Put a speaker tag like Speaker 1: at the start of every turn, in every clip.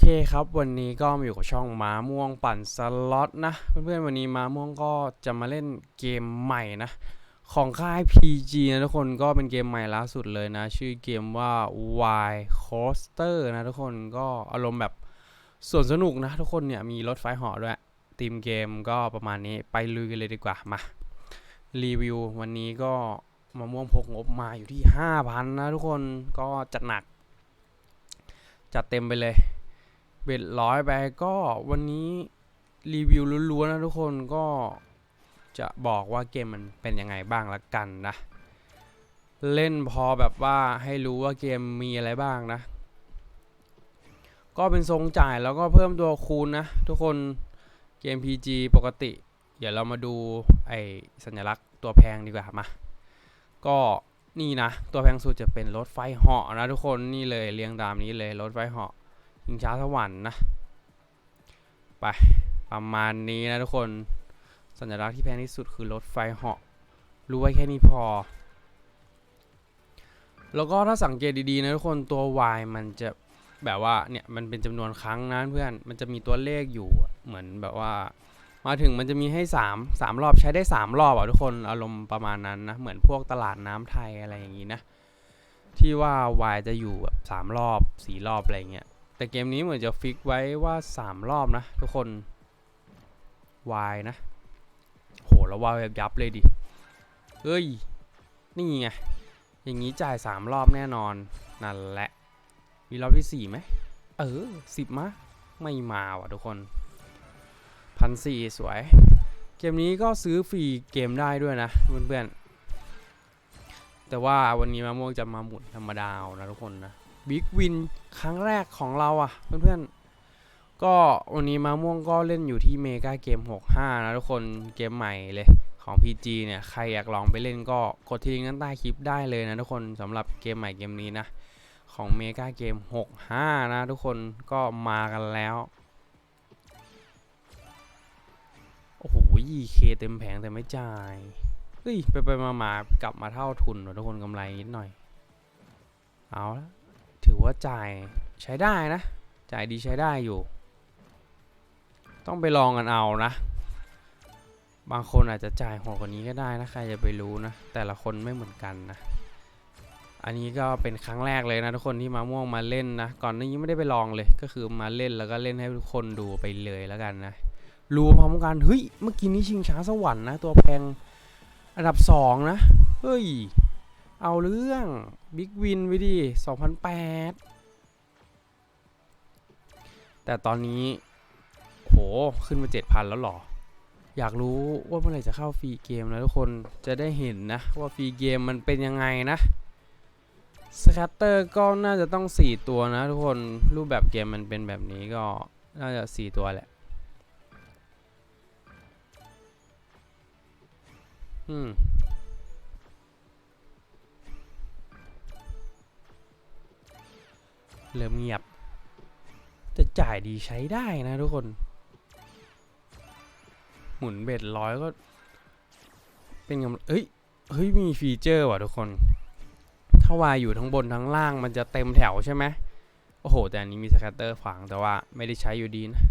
Speaker 1: เคครับ วันนี้ก็มาอยู่กับช่องม้าม่วงปั่นสล็อตนะ เพื่อนๆวันนี้ม้าม่วงก็จะมาเล่นเกมใหม่นะ ของค่าย PG นะทุกคนก็เป็นเกมใหม่ล่าสุดเลยนะ ชื่อเกมว่า Y Coaster นะทุกคนก็อารมณ์แบบสวนสนุกนะทุกคนเนี่ยมีรถไฟหาะด้วยทีมเกมก็ประมาณนี้ไปลุยกันเลยดีกว่ามารีวิววันนี้ก็มะม่วงพกงบมาอยู่ที่ 5,000 นะทุกคนก็จัดหนัก จัดเต็มไปเลย เบ็ดร้อยไปก็วันนี้รีวิวล้วนๆนะทุกคนก็จะบอกว่าเกมมันเป็นยังไงบ้างละกันนะ เล่นพอแบบว่าให้รู้ว่าเกมมีอะไรบ้างนะ ก็เป็นทรงจ่ายแล้วก็เพิ่มตัวคูณนะ ทุกคนเกม PG ปกติ เดี๋ยวเรามาดูไอสัญลักษณ์ตัวแพงดีกว่ามา ก็นี่นะ ตัวแพงสุดจะเป็นรถไฟเหาะนะทุกคนนี่เลยเรียงตามนี้เลยรถไฟเหาะ ชิงช้าสวรรค์นะ ไป ประมาณนี้นะทุกคน สัญลักษณ์ที่แพงที่สุดคือรถไฟเหาะ รู้ไว้แค่นี้พอ แล้วก็ถ้าสังเกตดีๆนะทุกคนตัว Y มันจะแบบว่าเนี่ยมันเป็นจำนวนครั้งนะเพื่อนมันจะมีตัวเลขอยู่เหมือนแบบว่า มาถึงมันจะมีให้3 3รอบใช้ได้ 3 รอบอะทุกคนอารมณ์ประมาณนั้นนะเหมือนพวกตลาดน้ำไทยอะไรอย่างนี้นะ ที่ว่า Y จะอยู่แบบ3รอบ4รอบอะไรเงี้ย แต่เกมนี้เหมือนจะฟิกไว้ว่า 3 รอบนะ ทุกคน Y นะ โหแล้ววายแบบยับเลยดิ เฮ้ย นี่ไง อย่างนี้จ่าย 3 รอบแน่นอน นั่นแหละ มีรอบที่4ไหม เออสิบมะ ไม่มาว่ะทุกคนพันสี่สวย เกมนี้ก็ซื้อฟรีเกมได้ด้วยนะเพื่อนๆแต่ว่าวันนี้มะม่วงจะมาหมุนธรรมดาเอานะทุกคนนะ บิ๊กวินครั้งแรกของเราอะ่ะเพื่อนๆ ก็วันนี้มาม่วงก็เล่นอยู่ที่เมกาเกม 65 นะทุกคนเกมใหม่เลยของ PG เนี่ยใครอยากลองไปเล่นก็กดที่ลิงก์ด้านใต้คลิปได้เลยนะทุกคนสำหรับเกมใหม่เกมนี้นะ ของเมกาเกม 65 นะทุกคนก็มากันแล้วโอ้โหเคเต็มแผงแต่ไม่จ่ายเฮ้ยไปไปมามากลับมาเท่าทุนว่ะทุกคนกำไรนิดหน่อย เอาละ ถือว่าจ่ายใช้ได้นะ จ่ายดีใช้ได้อยู่ ต้องไปลองกันเอานะ บางคนอาจจะจ่ายโหดกว่านี้ก็ได้นะ ใครจะไปรู้นะ แต่ละคนไม่เหมือนกันนะ อันนี้ก็เป็นครั้งแรกเลยนะทุกคนที่มาม่วงมาเล่นนะ ก่อนหน้านี้ไม่ได้ไปลองเลย ก็คือมาเล่นแล้วก็เล่นให้ทุกคนดูไปเลยแล้วกันนะรวมพร้อมกัน เฮ้ย เมื่อกี้นี้ชิงช้าสวรรค์นะ ตัวแพงอันดับสองนะ เฮ้ย เอาเรื่องบิ๊กวินไปดิ2008 แต่ตอนนี้ โห ขึ้นมา 7,000 แล้วหรอ อยากรู้ว่าเมื่อไหร่จะเข้าฟรีเกมแล้วทุกคนจะได้เห็นนะ ว่าฟรีเกมมันเป็นยังไงนะสแคตเตอร์ก็น่าจะต้อง 4 ตัวนะทุกคนรูปแบบเกมมันเป็นแบบนี้ก็น่าจะ 4 ตัวแหละ อืม เริ่มเงียบแต่จ่ายดีใช้ได้นะทุกคน หมุนเบ็ดร้อยก็ เป็นกำเอ้ย เฮ้ย มีฟีเจอร์ว่ะทุกคน ถ้าวายอยู่ทั้งบนทั้งล่างมันจะเต็มแถวใช่ไหมโอ้โห แต่อันนี้มีสแคตเตอร์ขวางแต่ว่าไม่ได้ใช้อยู่ดีนะ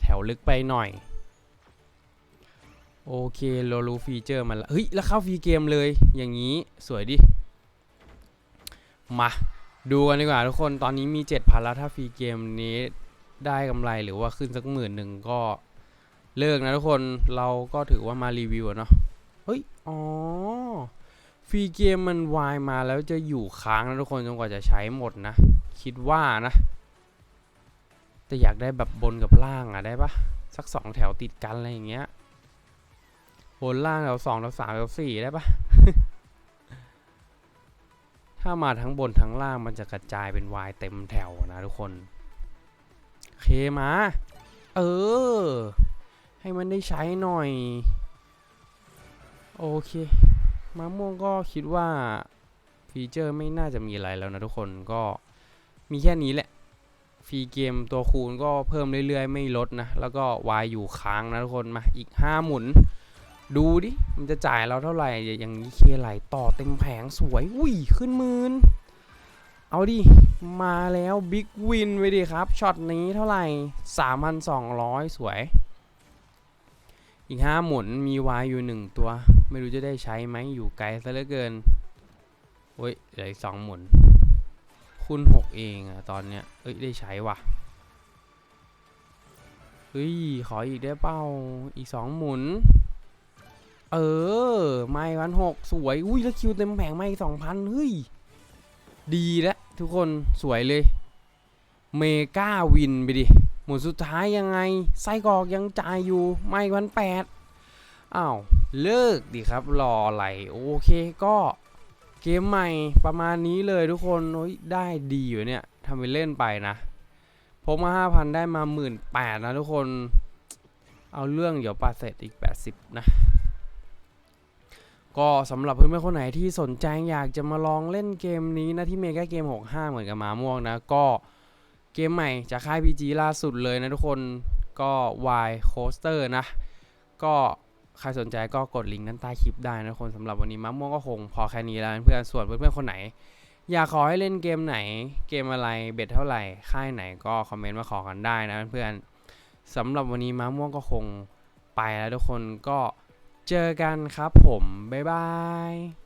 Speaker 1: แถวลึกไปหน่อย โอเคเรารู้ฟีเจอร์มันละเฮ้ย แล้วเข้าฟรีเกมเลย อย่างนี้สวยดิ มา ดูกันดีกว่าทุกคนตอนนี้มี 7,000 แล้วถ้าฟรีเกมนี้ได้กำไรหรือว่าขึ้นสักหมื่นหนึ่งก็เลิกนะทุกคนเราก็ถือว่ามารีวิวเนาะเฮ้ย อ๋อ ฟรีเกมมันวายมาแล้วจะอยู่ค้างนะทุกคนจนกว่าจะใช้หมดนะ คิดว่านะ แต่อยากได้แบบบนกับล่างอะได้ปะสักสองแถวติดกันอะไรอย่างเงี้ยบนล่างแถวสองแถวสามแถวสี่ได้ปะ ถ้ามาทั้งบนทั้งล่างมันจะกระจายเป็นวายเต็มแถวนะทุกคนเคมาเออ ให้มันได้ใช้หน่อย โอเคมาม่วงก็คิดว่าฟีเจอร์ไม่น่าจะมีอะไรแล้วนะทุกคนก็มีแค่นี้แหละฟรีเกมตัวคูณก็เพิ่มเรื่อยๆ ไม่ลดนะ แล้วก็วายอยู่ค้างนะทุกคนมาอีก 5 หมุน ดูดิ มันจะจ่ายเราเท่าไหร่ อย่างนี้เคไหลต่อเต็มแผงสวย อุ้ย ขึ้นหมื่นเอาดิ มาแล้วบิ๊กวินไปดิครับ ช็อตนี้เท่าไหร่ 3,200 สวย อีก 5 หมุนมีวายอยู่ 1 ตัว ไม่รู้จะได้ใช้ไหมอยู่ไกลซะเหลือเกินโอ้ยเหลืออีก2หมุนคูณ6 เองอะตอนเนี้ย เอ้ย ได้ใช้ว่ะเฮ้ย ขออีกได้เป้าอีก 2 หมุน เออ ไม่พันหกสวย อุ้ยแล้วคิวเต็มแผงไม่สองพันเฮ้ย ดีแล้วทุกคนสวยเลย เมกาวินไปดิ หมุนสุดท้ายยังไง ไส้กรอกยังจ่ายอยู่ ไม่พันแปดอ้าว เลิกดิครับ รออะไร โอเคก็เกมใหม่ประมาณนี้เลยทุกคนโอ้ยได้ดีอยู่เนี่ยทำไปเล่นไปนะพกมา 5,000 ได้มา 18,000นะทุกคน เอาเรื่องเดี๋ยวปาเสร็จอีก 80 นะ ก็สำหรับเพื่อนๆคนไหนที่สนใจอยากจะมาลองเล่นเกมนี้นะที่เมกาเกม 65 เหมือนกับมาม่วงนะ ก็เกมใหม่จากค่าย PG ล่าสุดเลยนะทุกคนก็ Y Coaster นะ ก็ใครสนใจก็กดลิงก์ด้านใต้คลิปได้นะทุกคนสำหรับวันนี้มะม่วงก็คงพอแค่นี้แล้วเพื่อนส่วนเพื่อนๆคนไหน อยากขอให้เล่นเกมไหนเกมอะไรเบ็ดเท่าไหร่ค่ายไหนก็คอมเมนต์มาขอกันได้นะเพื่อนๆสำหรับวันนี้มะม่วงก็คงไปแล้วทุกคนก็ เจอกันครับผม บ๊ายบาย